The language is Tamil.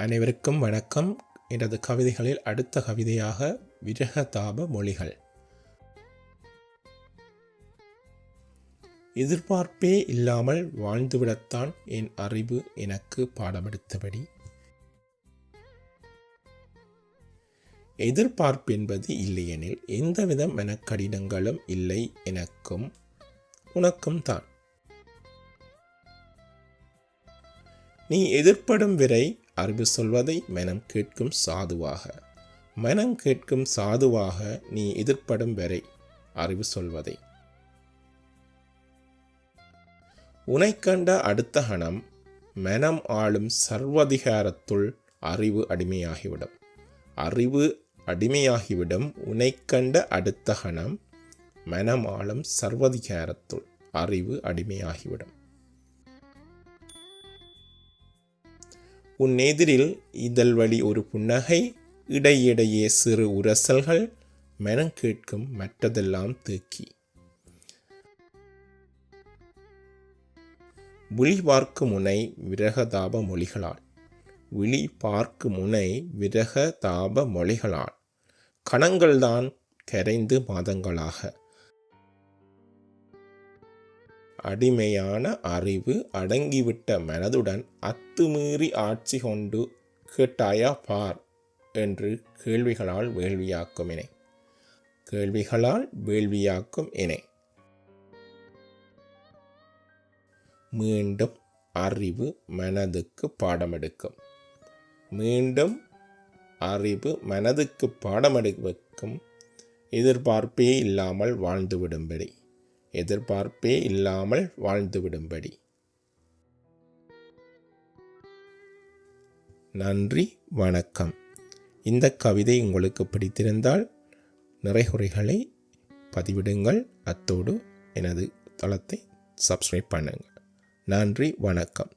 அனைவருக்கும் வணக்கம். எனது கவிதைகளில் அடுத்த கவிதையாக விரகதாப மொழிகள். எதிர்பார்ப்பே இல்லாமல் வாழ்ந்துவிடத்தான் என் அறிவு எனக்கு பாடமெடுத்தபடி. எதிர்பார்ப்பு என்பது இல்லையெனில் எந்தவித மனக்கடினங்களும் இல்லை எனக்கும் உனக்கும் தான். நீ எதிர்ப்படும் விரை அறிவு சொல்வதை மனம் கேட்கும் சாதுவாக. மனம் கேட்கும் சாதுவாக நீ எதிர்ப்படும் வரை அறிவு சொல்வதை. உனை கண்ட அடுத்த கணம் மனம் ஆளும் சர்வதிகாரத்துள் அறிவு அடிமையாகிவிடும். அறிவு அடிமையாகிவிடும் உனை கண்ட அடுத்த கணம் மனம் ஆளும் சர்வதிகாரத்துள் அறிவு அடிமையாகிவிடும். உன் எதிரில் இதழ் வழி ஒரு புன்னகை இடையிடையே சிறு உரசல்கள் மனம் கேட்கும் மற்றதெல்லாம் தேக்கி. விழி பார்க்கு முனை விரகதாப மொழிகளால். விழி பார்க்கு முனை விரகதாப மொழிகளால். கணங்கள்தான் கரைந்து மாதங்களாக. அடிமையான அறிவு அடங்கிவிட்ட மனதுடன் அத்துமீறி ஆட்சி கொண்டு கேட்டாயா பார் என்று கேள்விகளால் வேள்வியாக்கும் இணை. கேள்விகளால் வேள்வியாக்கும் இணை. மீண்டும் அறிவு மனதுக்கு பாடமெடுக்கும். மீண்டும் அறிவு மனதுக்கு பாடமெடுக்கும். எதிர்பார்ப்பே இல்லாமல் வாழ்ந்துவிடும்படி. எதிர்பார்ப்பே இல்லாமல் வாழ்ந்துவிடும்படி நன்றி வணக்கம். இந்த கவிதை உங்களுக்கு பிடித்திருந்தால் நிறைகுறைகளை பதிவிடுங்கள். அத்தோடு எனது தளத்தை சப்ஸ்கிரைப் பண்ணுங்கள் நன்றி வணக்கம்.